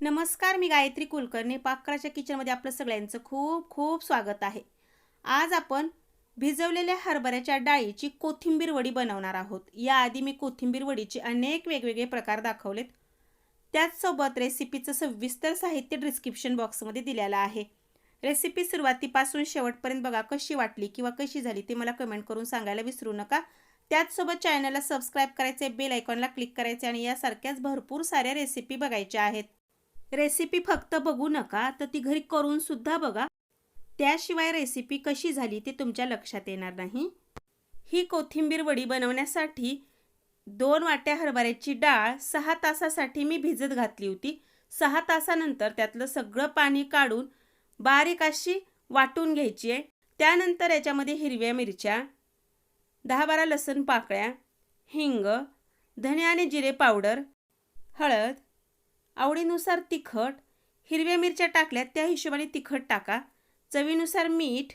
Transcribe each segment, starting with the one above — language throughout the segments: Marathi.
नमस्कार मी गायत्री कुलकर्णी. पाककराच्या किचनमध्ये आपलं सगळ्यांचं खूप खूप स्वागत आहे. आज आपण भिजवलेल्या हरभऱ्याच्या डाळीची कोथिंबीर वडी बनवणार आहोत. याआधी मी कोथिंबीर वडीचे अनेक वेगवेगळे प्रकार दाखवलेत. त्याचसोबत रेसिपीचं सविस्तर साहित्य डिस्क्रिप्शन बॉक्समध्ये दिलेलं आहे. रेसिपी सुरुवातीपासून शेवटपर्यंत बघा कशी वाटली किंवा कशी झाली ते मला कमेंट करून सांगायला विसरू नका. त्याचसोबत चॅनलला सबस्क्राईब करायचे बेल आयकॉनला क्लिक करायचे आणि यासारख्याच भरपूर साऱ्या रेसिपी बघायच्या आहेत. रेसिपी फक्त बघू नका तर ती घरी करूनसुद्धा बघा. त्याशिवाय रेसिपी कशी झाली ते तुमच्या लक्षात येणार नाही. ही कोथिंबीर वडी बनवण्यासाठी दोन वाट्या हरभऱ्याची डाळ सहा तासासाठी मी भिजत घातली होती. सहा तासानंतर त्यातलं सगळं पाणी काढून बारीक अशी वाटून घ्यायची आहे. त्यानंतर याच्यामध्ये हिरव्या मिरच्या दहा बारा लसण पाकळ्या हिंग धने आणि जिरे पावडर हळद आवडीनुसार तिखट हिरव्या मिरच्या टाकल्यात त्या हिशोबाने तिखट टाका. चवीनुसार मीठ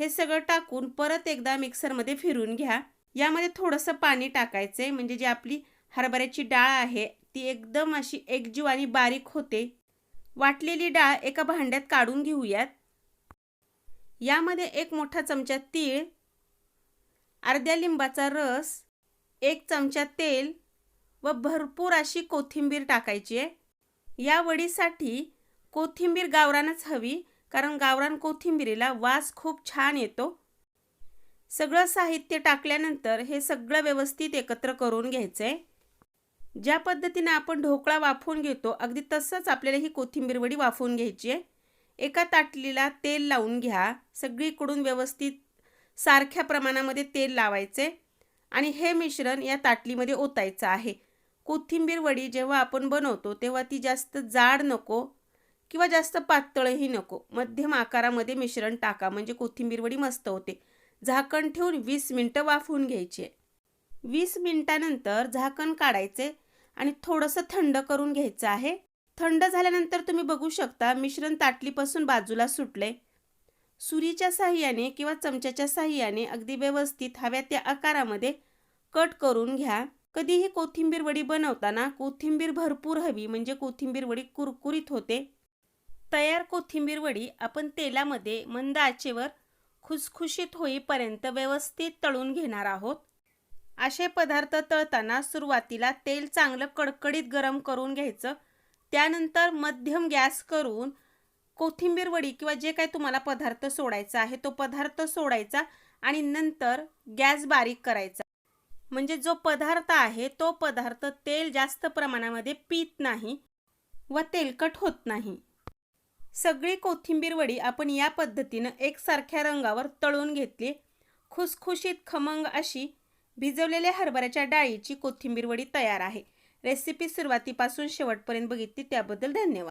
हे सगळं टाकून परत एकदा मिक्सरमध्ये फिरून घ्या. यामध्ये थोडंसं पाणी टाकायचं आहे म्हणजे जी आपली हरभऱ्याची डाळ आहे ती एकदम अशी एकजीव आणि बारीक होते. वाटलेली डाळ एका भांड्यात काढून घेऊयात. यामध्ये एक मोठा चमचा तीळ अर्ध्या लिंबाचा रस एक चमचा तेल व भरपूर अशी कोथिंबीर टाकायची आहे. या वडीसाठी कोथिंबीर गावरानच हवी कारण गावरान कोथिंबीरीला वास खूप छान येतो. सगळं साहित्य टाकल्यानंतर हे सगळं व्यवस्थित एकत्र करून घ्यायचं आहे ज्या पद्धतीनं आपण ढोकळा वाफवून घेतो अगदी तसंच आपल्याला ही कोथिंबीर वडी वाफवून घ्यायची आहे. एका ताटलीला तेल लावून घ्या. सगळीकडून व्यवस्थित सारख्या प्रमाणामध्ये तेल लावायचे आणि हे मिश्रण या ताटलीमध्ये ओतायचं आहे. कोथिंबीर वडी जेव्हा आपण बनवतो तेव्हा ती जास्त जाड नको किंवा जास्त पातळही नको. मध्यम आकारामध्ये मिश्रण टाका. म्हणजे कोथिंबीर वडी मस्त होते. झाकण ठेवून वीस मिनटं वाफवून घ्यायचे. वीस मिनटानंतर झाकण काढायचे आणि थोडंसं थंड करून घ्यायचं आहे. थंड झाल्यानंतर तुम्ही बघू शकता मिश्रण ताटलीपासून बाजूला सुटले. सुरीच्या साह्याने किंवा चमच्याच्या साह्याने अगदी व्यवस्थित हव्या त्या आकारामध्ये कट करून घ्या. कधीही कोथिंबीर वडी बनवताना कोथिंबीर भरपूर हवी म्हणजे कोथिंबीर वडी कुरकुरीत होते. तयार कोथिंबीर वडी आपण तेलामध्ये मंद आचेवर खुसखुशीत होईपर्यंत व्यवस्थित तळून घेणार आहोत. असे पदार्थ तळताना सुरुवातीला तेल चांगलं कडकडीत गरम करून घ्यायचं. त्यानंतर मध्यम गॅस करून कोथिंबीर वडी किंवा जे काही तुम्हाला पदार्थ सोडायचा आहे तो पदार्थ सोडायचा आणि नंतर गॅस बारीक करायचा. म्हणजे जो पदार्थ आहे तो पदार्थ तेल जास्त प्रमाणामध्ये पीत नाही व तेलकट होत नाही. सगळी कोथिंबीर वडी आपण या पद्धतीनं एकसारख्या रंगावर तळून घेतली. खुसखुशीत खमंग अशी भिजवलेल्या हरभऱ्याच्या डाळीची कोथिंबीर वडी तयार आहे. रेसिपी सुरुवातीपासून शेवटपर्यंत बघितली त्याबद्दल धन्यवाद.